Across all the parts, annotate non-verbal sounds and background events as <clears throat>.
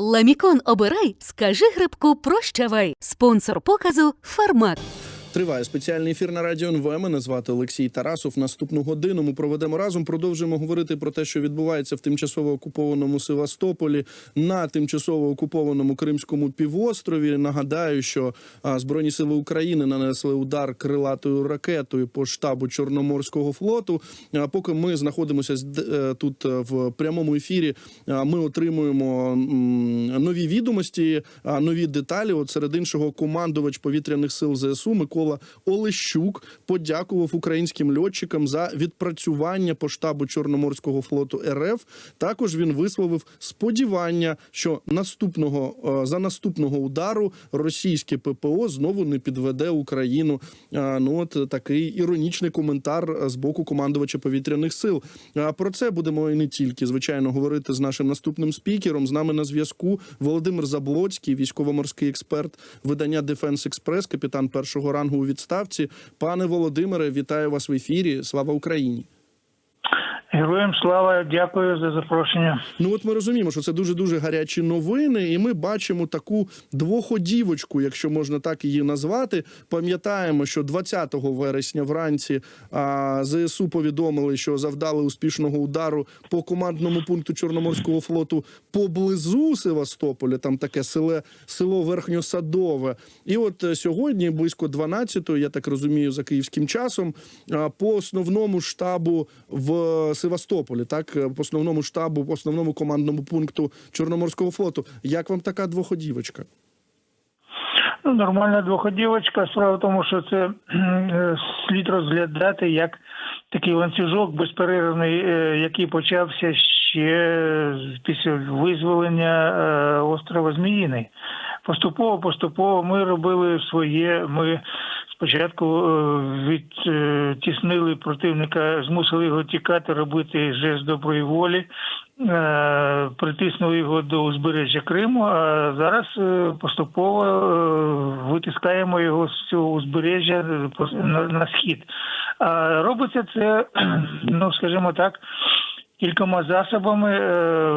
Ламікон обирай, скажи грибку прощавай. Спонсор показу Фармак. Триває спеціальний ефір на радіо НВ. Мене звати Олексій Тарасов. Наступну годину ми проведемо разом. Продовжуємо говорити про те, що відбувається в тимчасово окупованому Севастополі на тимчасово окупованому Кримському півострові. Нагадаю, що збройні сили України нанесли удар крилатою ракетою по штабу Чорноморського флоту. Поки ми знаходимося е, тут е, в прямому ефірі, ми отримуємо нові відомості, нові деталі. От серед іншого, командувач повітряних сил ЗСУ Микола Олещук подякував українським льотчикам за відпрацювання по штабу Чорноморського флоту РФ. Також він висловив сподівання, що наступного е, за наступного удару російське ППО знову не підведе Україну. Ну от такий іронічний коментар з боку командувача повітряних сил. Про це будемо і не тільки звичайно говорити з нашим наступним спікером. З нами на зв'язку Володимир Заблоцький, військово-морський експерт видання Дефенс Експрес, капітан першого рангу у відставці. Пане Володимире, вітаю вас в ефірі. Слава Україні! Героям слава, дякую за запрошення. Ну от ми розуміємо, що це дуже дуже гарячі новини, і ми бачимо таку двоходівочку, якщо можна так її назвати. Пам'ятаємо, що 20 вересня вранці а, ЗСУ повідомили, що завдали успішного удару по командному пункту Чорноморського флоту поблизу Севастополя. Там таке селе село Верхньосадове. І от е, сьогодні, близько 12-ї, я так розумію, за київським часом, а, по основному штабу в Севастополі, так е, по основному штабу, по основному командному пункту Чорноморського флоту. Як вам така двоходівочка? Ну, нормальна двоходівочка. Справа в тому, що це е, слід розглядати як такий ланцюжок безперервний, е, який почався ще після визволення е, острова Зміїний. Поступово, поступово ми робили своє. Ми спочатку е, відтіснили противника, змусили його тікати, робити жест доброї волі. е, Притиснули його до узбережжя Криму, а зараз е, поступово витискаємо його з цього узбережжя на схід. А робиться це, <clears throat> ну скажімо так, кількома засобами е,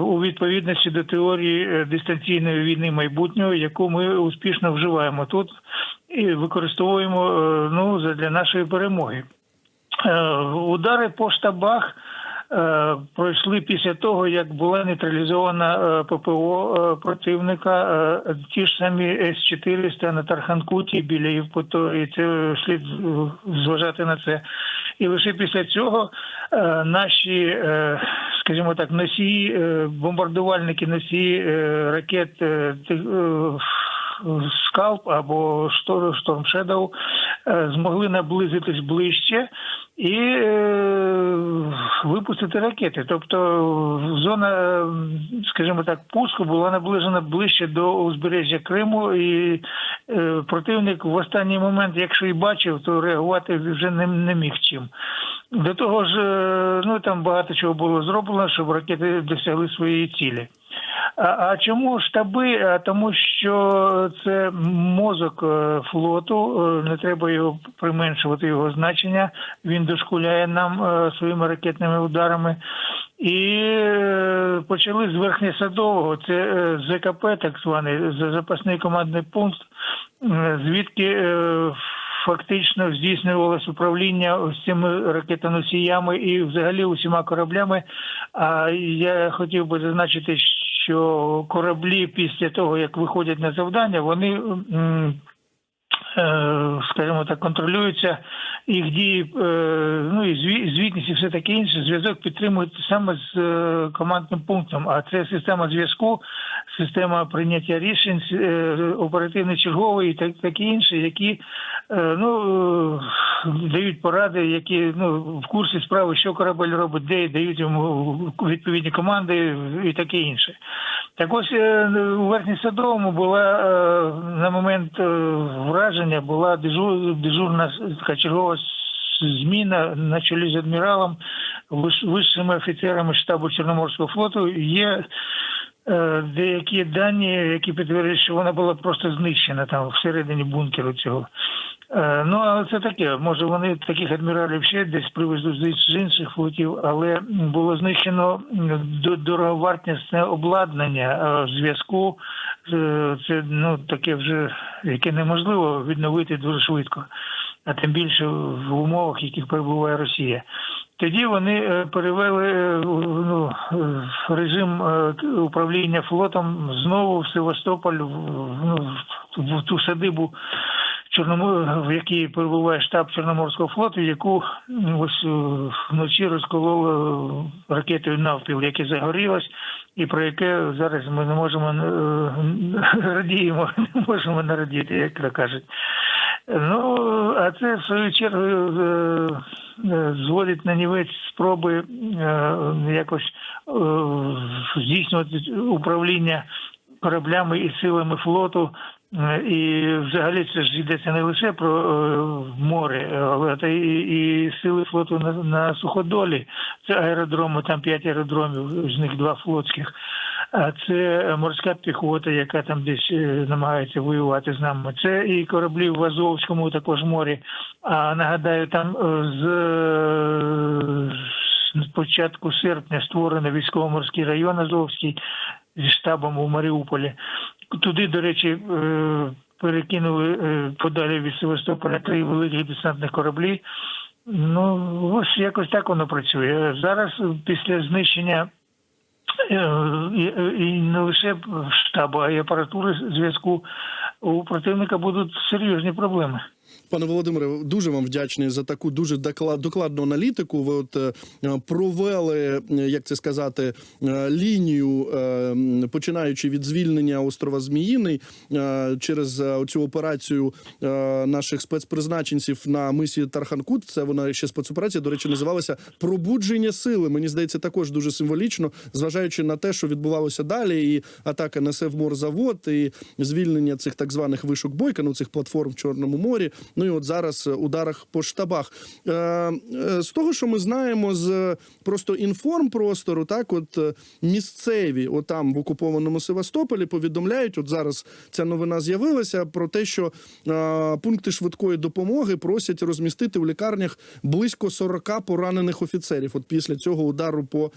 у відповідності до теорії е, дистанційної війни майбутнього, яку ми успішно вживаємо тут і використовуємо е, ну, для нашої перемоги. Удари по штабах пройшли після того, як була нейтралізована ППО противника, ті ж самі С-400 на Тарханкуті біля Євпаторії, це слід зважати на це. І лише після цього е, наші, е, скажімо так, носії, е, бомбардувальники, носії ракет скалп або Шторм Шторм Shadow е, змогли наблизитись ближче. І випустити ракети. Тобто зона, е, скажімо так, пуску була наближена ближче до узбережжя Криму, і е, противник в останній момент, якщо і бачив, то реагувати вже не, не міг чим. До того ж, е, ну там багато чого було зроблено, щоб ракети досягли своєї цілі. А, а чому штаби? А тому, що це мозок е, флоту, е, не треба його применшувати його значення. Він дошкуляє нам своїми ракетними ударами. І почали з Верхньосадового, це ЗКП, так званий запасний командний пункт, звідки фактично здійснювалось управління цими ракетоносіями і взагалі усіма кораблями. А я хотів би зазначити, що кораблі після того, як виходять на завдання, вони. Е, Скажімо так, контролюються їх дії, е, ну і зві- звітність і все таке інше. Зв'язок підтримують саме з е, командним пунктом. А це система зв'язку, система прийняття рішень, оперативний черговий і так такі інші, які ну дають поради, які ну в курсі справи, що корабель робить, де дають йому відповідні команди і таке інше. Так ось е, у Верхньосадовому була е, на момент е, враження була дежур, дежурна така чергова зміна на чолі з адміралом, вищими офіцерами штабу Чорноморського флоту. Є деякі дані, які підтверджують, що вона була просто знищена там всередині бункеру цього. Е, Ну, але це таке. Може, вони таких адміралів ще десь привезуть з інших флотів, але було знищено дороговартісне обладнання е, зв'язку. Е, Це ну таке вже яке неможливо відновити дуже швидко, а тим більше в умовах, в яких перебуває Росія. Тоді вони перевели ну, режим управління флотом знову в Севастополь, в, ну, в ту садибу Чорномо... в якій перебуває штаб Чорноморського флоту, яку ось е, вночі розкололи е, ракетою навпіл, яке загорілось, і про яке зараз ми не можемо е, <laughs> радіємо, <laughs> не можемо не радіти, як то кажуть. Ну, а це в свою чергу зводить на нівець спроби якось здійснювати управління кораблями і силами флоту. Е, І взагалі це ж йдеться не лише про е, море, але та і, і сили флоту на, на суходолі. Це аеродроми, там п'ять аеродромів, з них два флотських. А це морська піхота, яка там десь е, намагається воювати з нами. Це і кораблі в Азовському також морі. А нагадаю, там з, з початку серпня створено військово-морський район Азовський зі штабом у Маріуполі. Туди, до речі, е, перекинули е, подалі від Севастополя три великих десантних кораблі. Ну, ось якось так воно працює. Зараз е, після знищення і не лише штабу, а й апаратури зв'язку у противника будуть серйозні проблеми. Пане Володимире, дуже вам вдячний за таку дуже доклад- докладну аналітику. Ви от е, провели, е, як це сказати, е, лінію, починаючи від звільнення острова Зміїний через цю операцію наших спецпризначенців на мисі Тарханкут. Це вона ще спецоперація, до речі, називалася Пробудження сили. Мені здається, також дуже символічно, зважаючи на те, що відбувалося далі, і атака на Севморзавод, і звільнення цих так званих вишок бойка, ну цих платформ в Чорному морі. Ну і от зараз е, ударах по штабах. Е, е, з того, що ми знаємо з просто інформпростору, так от місцеві, отам в окупованому Севастополі, повідомляють. От зараз ця новина з'явилася про те, що пункти швидкої допомоги просять розмістити в лікарнях близько 40 поранених офіцерів. От після цього удару по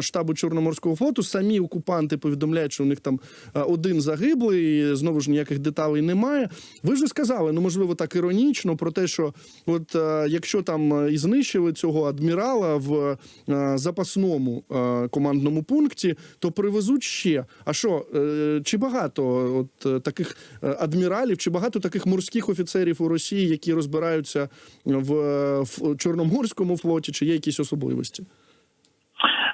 штабу Чорноморського флоту самі окупанти повідомляють, що у них там один загиблий. Знову ж ніяких деталей немає. Ви вже сказали, ну можливо, так іронічно про те, що от е, якщо там е, і знищили цього адмірала в е, запасному командному пункті, то привезуть ще. А що, чи багато от таких адміралів, чи багато таких морських офіцерів у Росії, які розбираються в, в Чорноморському флоті, чи є якісь особливості?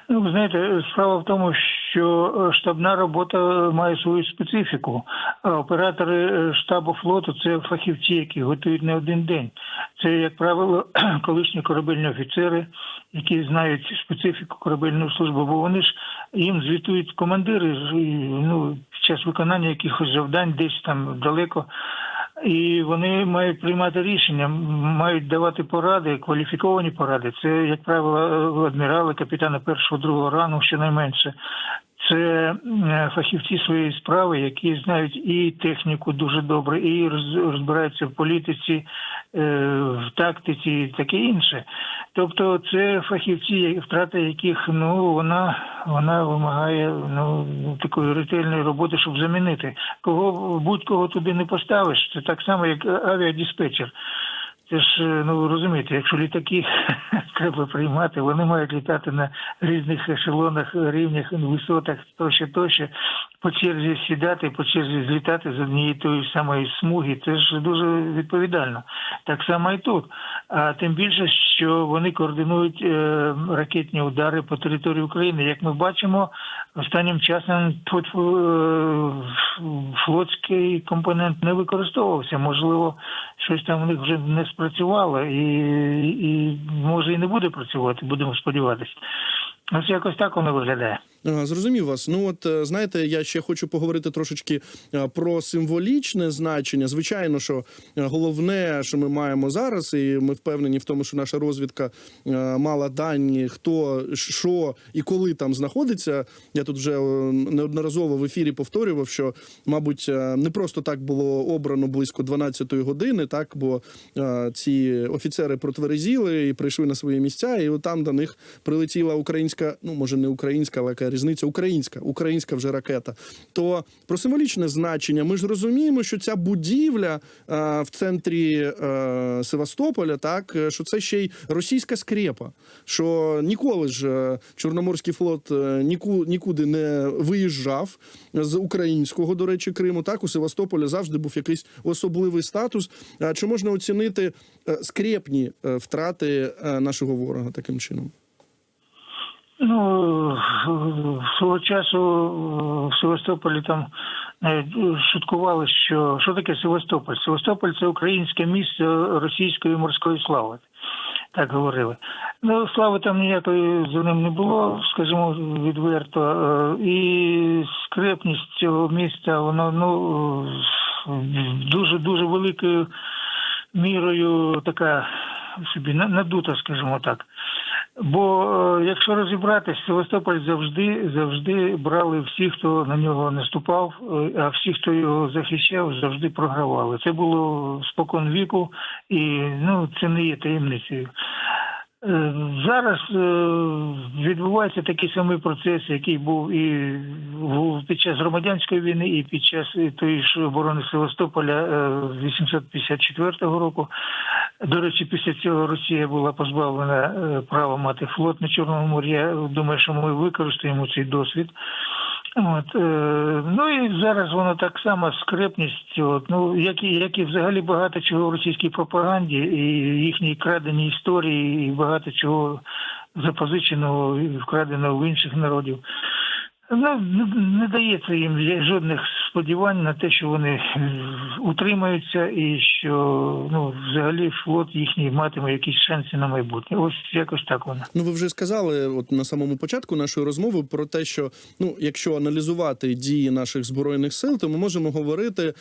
Ну, ви знаєте, справа в тому, що е, штабна робота має свою специфіку. Оператори е, штабу флоту це фахівці, які готують не один день. Це, як правило, <clears throat> колишні корабельні офіцери, які знають специфіку корабельної служби, бо вони ж їм звітують командири ну, під час виконання якихось завдань десь там далеко. І вони мають приймати рішення, мають давати поради, кваліфіковані поради. Це, як правило, адмірали, капітани першого другого рангу, щонайменше. Це е, фахівці своєї справи, які знають і техніку дуже добре, і роз- розбираються в політиці, е, в тактиці, і таке інше. Тобто, це фахівці, втрата яких ну вона вона вимагає ну такої ретельної роботи, щоб замінити. Кого будь-кого туди не поставиш, це так само, як авіадиспетчер. Це ж е, ну розумієте, якщо літаки <laughs> треба приймати, вони мають літати на різних ешелонах, рівнях, висотах, тощо, тощо, по черзі сідати, по черзі злітати з однієї тої самої смуги. Це ж дуже відповідально. Так само і тут. А тим більше, що вони координують е, ракетні удари по території України. Як ми бачимо, останнім часом тут е, флотський компонент не використовувався. Можливо, щось там в них вже не спрацювало, і, і може і не буде працювати. Будемо сподіватися. Ось якось так воно виглядає. Ага, зрозумів вас. Ну от е, знаєте, я ще хочу поговорити трошечки е, про символічне значення. Звичайно, що е, головне, що ми маємо зараз, і ми впевнені в тому, що наша розвідка е, мала дані, хто що і коли там знаходиться. Я тут вже е, неодноразово в ефірі повторював, що мабуть е, не просто так було обрано близько 12-ї години, так бо е, ці офіцери протверезіли і прийшли на свої місця, і там до них прилетіла українська, ну може не українська, але яка різниця, українська, українська вже ракета. То про символічне значення ми ж розуміємо, що ця будівля е, в центрі е, Севастополя, так е, що це ще й російська скрепа, що ніколи ж Чорноморський флот ніку, нікуди не виїжджав з українського, до речі, Криму. Так у Севастополі завжди був якийсь особливий статус. А чи можна оцінити скрепні втрати нашого ворога таким чином? Ну, свого часу в Севастополі там навіть шуткували, що що таке Севастополь? Севастополь це українське місце російської морської слави. Так говорили. Ну, слави там ніякої за ним не було, скажімо, відверто. Е, І скрепність цього міста, воно ну дуже дуже великою мірою така собі на- надута, скажімо так. Бо е, якщо розібратись, Севастополь завжди завжди брали всі, хто на нього наступав, е, а всі, хто його захищав, завжди програвали. Це було спокон віку, і ну це не є таємницею. Е, Зараз е, відбувається такий самий процес, який був і під час громадянської війни, і під час е, тої ж оборони Севастополя е, 854 року. До речі, після цього Росія була позбавлена е, права мати флот на Чорному морі. Я думаю, що ми використаємо цей досвід. От, е, ну і зараз воно так само скрепність, от, ну, як і, як і взагалі багато чого в російській пропаганді, і їхній краденій історії, і багато чого запозиченого і вкраденого в інших народів. Ну, не, дається їм жодних сподівань на те, що вони утримаються і що ну, взагалі флот їхній матиме якісь шанси на майбутнє. Ось якось так воно. Ну, ви вже сказали, от на самому початку нашої розмови про те, що ну, якщо аналізувати дії наших збройних сил, то ми можемо говорити,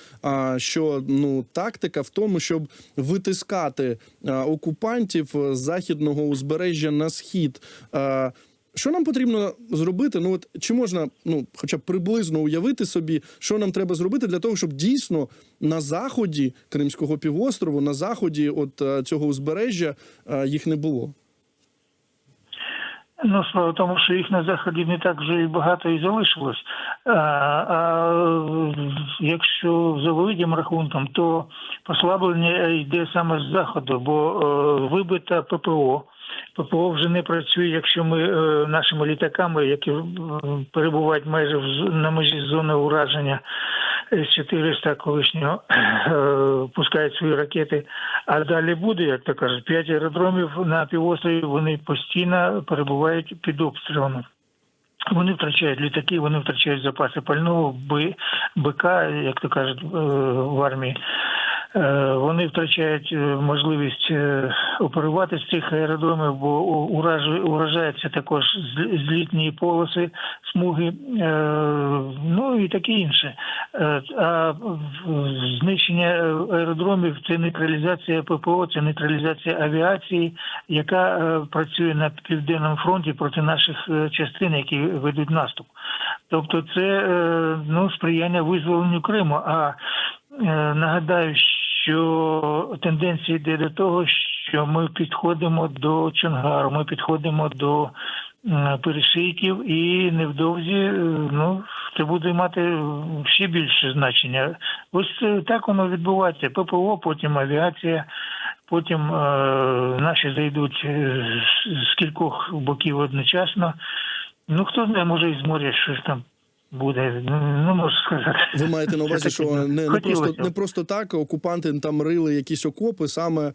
що ну тактика в тому, щоб витискати окупантів з західного узбережжя на схід. Що нам потрібно зробити? Ну от чи можна, ну хоча б приблизно уявити собі, що нам треба зробити для того, щоб дійсно на заході Кримського півострову, на заході от е, цього узбережжя е, їх не було? Ну, справа в тому, що їх на заході не так вже і багато і залишилось. А, а якщо за великим рахунком, то послаблення йде саме з заходу, бо е, вибита ППО. ППО вже не працює, якщо ми е, нашими літаками, які е, перебувають майже на межі зони ураження С-400 колишнього, е, пускають свої ракети. А далі буде, як то кажуть, п'ять аеродромів на півострові, вони постійно перебувають під обстрілами. Вони втрачають літаки, вони втрачають запаси пального, БК, як то кажуть в армії. Е, Вони втрачають е, можливість е, оперувати з цих аеродромів, бо уражаються також з- злітні полоси, смуги, ну і таке інше. А знищення аеродромів це нейтралізація ППО, це нейтралізація авіації, яка працює на південному фронті проти наших частин, які ведуть наступ. Тобто, це ну сприяння визволенню Криму. А нагадаю, що тенденція йде до того, що ми підходимо до Чонгару, ми підходимо до перешийків, і невдовзі е, ну це буде мати ще більше значення. Ось е, так воно відбувається. ППО, потім авіація. Потім е, наші зайдуть е, з кількох боків одночасно. Ну хто знає, може і з моря щось там буде. Не можу сказати. Ви маєте на увазі, що не, не просто не просто так окупанти там рили якісь окопи саме е,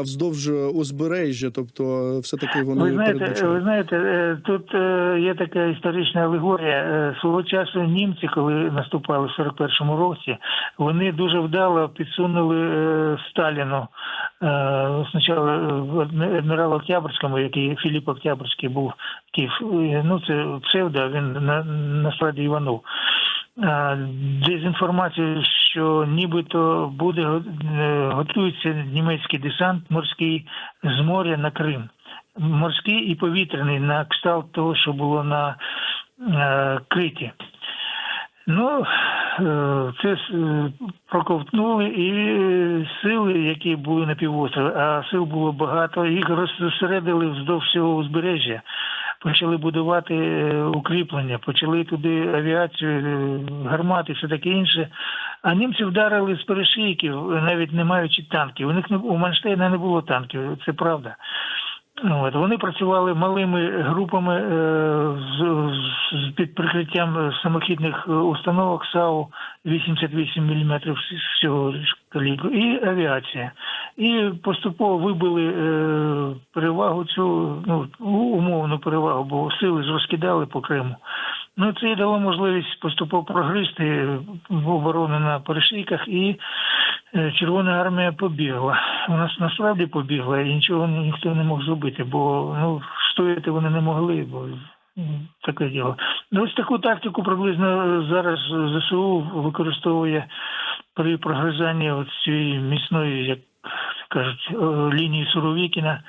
вздовж узбережжя, тобто все таки вони Ви знаєте, передбачали. ви знаєте, тут е, є така історична алегорія. Е, Свого часу німці, коли наступали в 41-му році, вони дуже вдало підсунули Сталіну. Спочатку адміралу Октябрському, який Філіп Октябрський був е, ну це псевдо, він на, насправді Іванов. Е, Дезінформацію, що нібито буде е, готується німецький десант морський з моря на Крим. Морський і повітряний на кшталт того, що було на е, Криті. Ну, це проковтнули і сили, які були на півострові, а сил було багато, їх розсередили вздовж всього узбережжя. Почали будувати е, укріплення, почали туди авіацію, е, гармати, все таке інше. А німці вдарили з перешийків, навіть не маючи танків. У них не у Манштейна не було танків, це правда. От, вони працювали малими групами е, з, з під прикриттям самохідних установок САУ 88 мм всього калібру і авіація. І поступово вибили е, перевагу цю ну, умовну перевагу, бо сили ж розкидали по Криму. Ну, це і дало можливість поступово прогризти оборону на перешийках, і Червона армія побігла. Нас насправді побігла, і нічого ніхто не мог зробити, бо ну, стояти вони не могли, бо таке діло. Ну, ось таку тактику приблизно зараз ЗСУ використовує при прогризанні цієї міцної, як кажуть, е, лінії Суровікіна.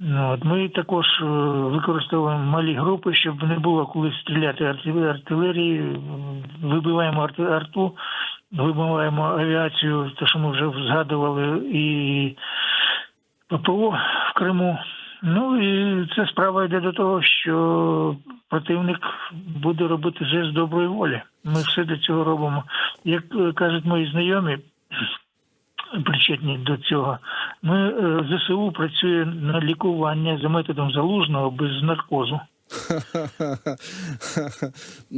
Ну, от ми також е, використовуємо малі групи, щоб не було коли стріляти арти- артилерії, вибиваємо арту, вибиваємо авіацію, те, що ми вже згадували, і ППО в Криму. Ну і це справа йде до того, що противник буде робити жест доброї волі. Ми все для цього робимо. Як е, кажуть мої знайомі, причетні до цього. Ми е, ЗСУ працює на лікування за методом залужного без наркозу.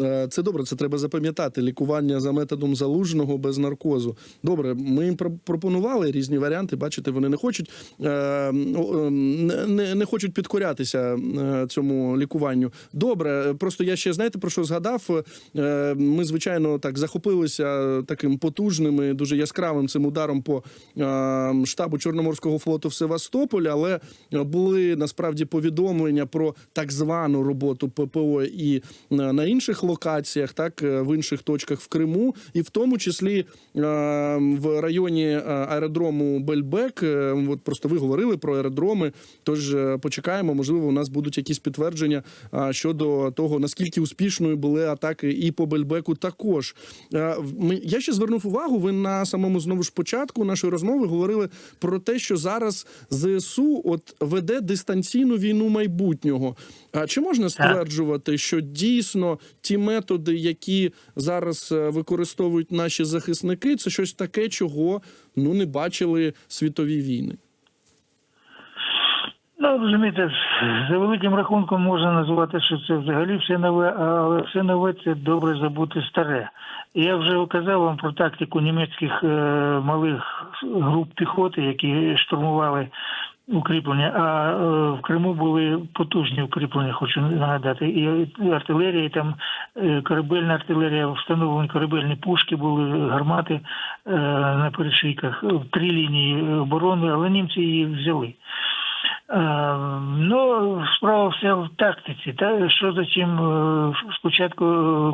Е, Це добре, це треба запам'ятати. Лікування за методом залужного без наркозу. Добре, ми їм про- пропонували різні варіанти. Бачите, вони не хочуть е, е, не, не- хочуть підкорятися цьому лікуванню. Добре, просто я ще знаєте про що згадав. Ми, звичайно, так захопилися таким потужним, і дуже яскравим цим ударом по штабу Чорноморського флоту в Севастополі, але були насправді повідомлення про так звану роботу ППО і на інших локаціях, так е, в інших точках в Криму, і в тому числі е, в районі е, аеродрому Бельбек. От просто ви говорили про аеродроми. Тож почекаємо, можливо, у нас будуть якісь підтвердження щодо того, наскільки успішною були атаки і по Бельбеку. Також я ще звернув увагу. Ви на самому знову ж початку нашої розмови говорили про те, що зараз ЗСУ от веде дистанційну війну майбутнього. А чи можна стверджувати, що дійсно ті методи, які зараз е, використовують наші захисники, це щось таке, чого ну не бачили світові війни? Ну, розумієте, за великим рахунком можна назвати, що це взагалі все нове, але все нове це добре забути старе. Я вже казав вам про тактику німецьких е, малих груп піхоти, які штурмували укріплення. А е, в Криму були потужні укріплення, хочу нагадати. І артилерія, і там е, корабельна артилерія, встановлені корабельні пушки, були гармати е, на перешийках, три лінії оборони, але німці її взяли. Е, Ну, справа вся в тактиці. Та що за чим е, спочатку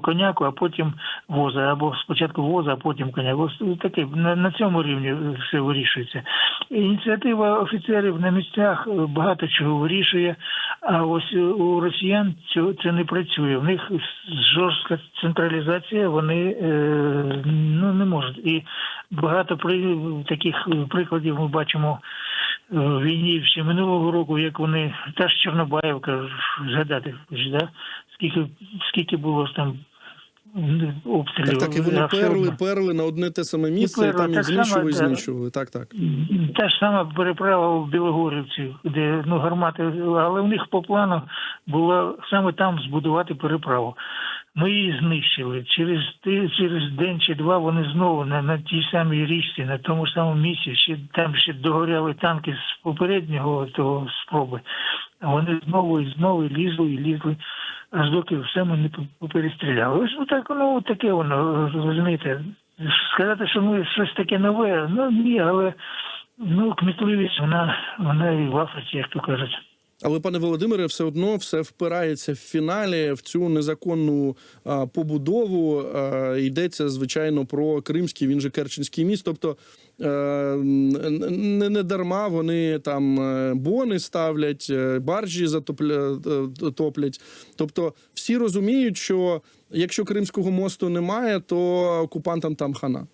коняку, а потім воза, або спочатку воза, а потім коняк. Ось таке на, на цьому рівні все вирішується. Ініціатива офіцерів на місцях е, багато чого вирішує. А ось у росіян цього це не працює. В них жорстка централізація, вони ну не можуть. І багато при таких прикладів ми бачимо в війні ще минулого року, як вони та ж Чорнобаївка згадати, да? скільки скільки було там обстрілів. Так, так і вони перли, перли на одне те саме місце, і перли, там їх знищували, і знищували. Так, так. Та ж сама переправа в Білогорівці, де ну гармати, але в них по плану було саме там збудувати переправу. Ми її знищили. Через через день чи два вони знову на, на тій самій річці, на тому самому місці, ще там ще догоряли танки з попереднього того спроби. Вони знову і знову лізли і лізли, аж доки все ми не поперестріляли. Ось ну, так, ну таке воно, розумієте. Сказати, що ми щось таке нове, ну ні, але ну, кмітливість, вона, вона і в Африці, як то кажуть. Але пане Володимире, все одно все впирається в фіналі в цю незаконну а, побудову. А, йдеться звичайно про Кримський, він же Керченський міст. Тобто е, не, не дарма вони там е, бони ставлять, е, баржі затопля, е, топлять. Тобто, всі розуміють, що якщо Кримського мосту немає, то окупантам там хана.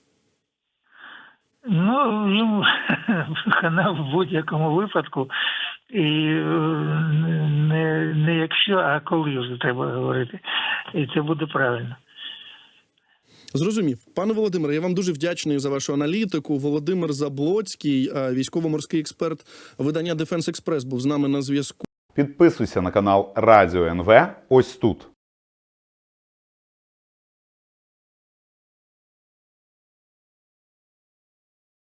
Ну, <laughs> хана в будь-якому випадку. І е, не, не якщо, а коли вже треба говорити. І це буде правильно. Зрозумів, пане Володимире, я вам дуже вдячний за вашу аналітику. Володимир Заблоцький, е, військово-морський експерт видання Дефенс Експрес, був з нами на зв'язку. Підписуйся на канал Радіо НВ ось тут.